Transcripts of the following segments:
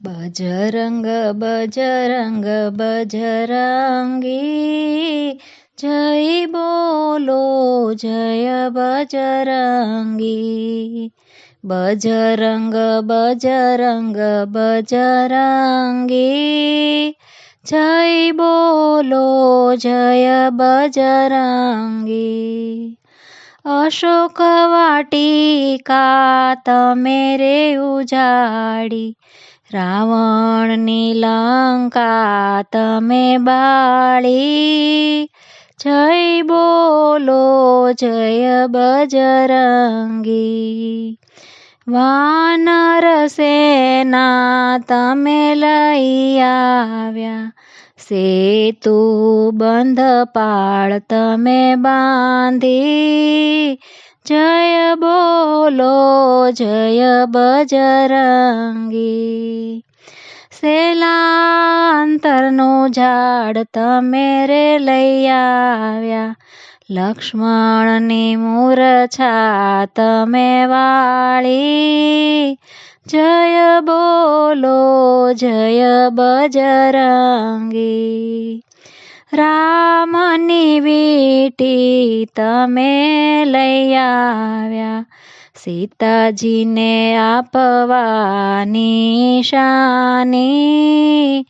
બજરંગ બજરંગ બજરંગી જય બોલો જય બજરંગી. બજરંગ બજરંગ બજરંગી જય બોલો જય બજરંગી. અશોક વાટિકા, તમે રે ઉજાડી. રાવણની લંકા, તમે બાળી. જય બોલો, જય બજરંગી. વાનર સેના, તમે લઈ આવ્યા. સેતુ બંધ પાળ તમે બાંધી જય બોલો જય બજરંગી સેલાંતરનું ઝાડ તમે રે લઈ આવ્યા લક્ષ્મણની મૂરછા તમે વાળી જય બોલો જય બજરંગી. રામની વીટી તમે લઈ આવ્યા. સીતાજીને આપવાની શાની.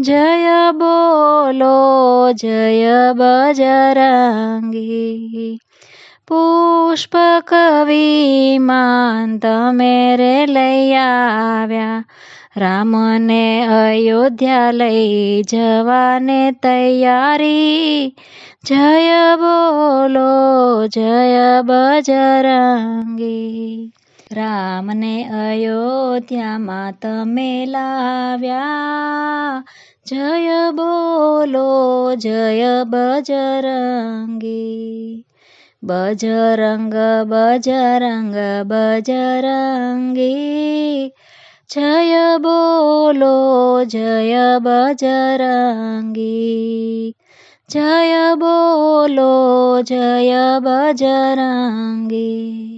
જય બોલો, જય બજરંગી. પુષ્પ કવિ માન તમે રે લઈ આવ્યા. રામને અયોધ્યા લઈ જવાને તૈયારી. જય બોલો, જય બજરંગી. રામને અયોધ્યામાં તમે લાવ્યા. જય બોલો, જય બજરંગી. બજરંગ બજરંગ, બજરંગી. જય બોલો જય બજરંગી. જય બોલો જય બજરંગી.